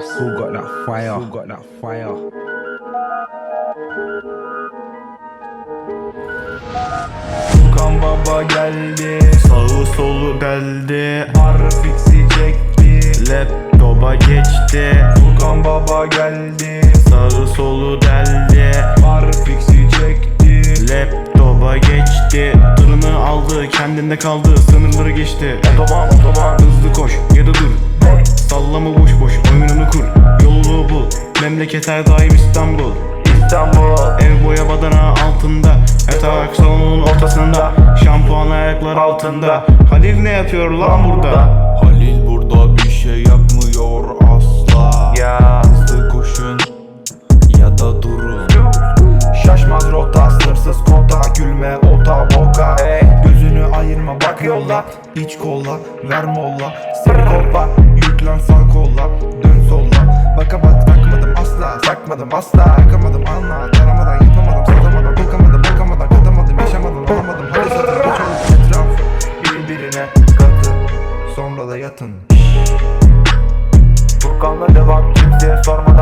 Still got that fire. Still got that fire. Furkan baba geldi Sağı solu deldi. Harf fixi çekti Laptopa geçti. Furkan baba geldi Sağı solu deldi. Harf fixi çekti Laptopa geçti. Tırını aldı kendinde kaldı Sınırları geçti. Otoban otoban Memleket her daim İstanbul. İstanbul. Ev boya badana altında Yatak salonun ortasında Şampuan ayaklar altında. Halil ne yapıyor lan burada? Halil burada bir şey yapmıyor asla. Ya. Hızlı koşun ya da durun. Şaşmaz rota sınırsız kota Gülme ota boka. Gözünü ayırma bak yolla. Hiç kolla ver molla. Seni kolla yapmadım asla Yakamadım anla. Taramadan yapamadım satamadım Bakamadım bakamadan katamadım yaşamadım Alamadım. Hadi satın geç oldu etraf Birbirine katı Sonra da yatın. Furkan'la devam kimseye sorma.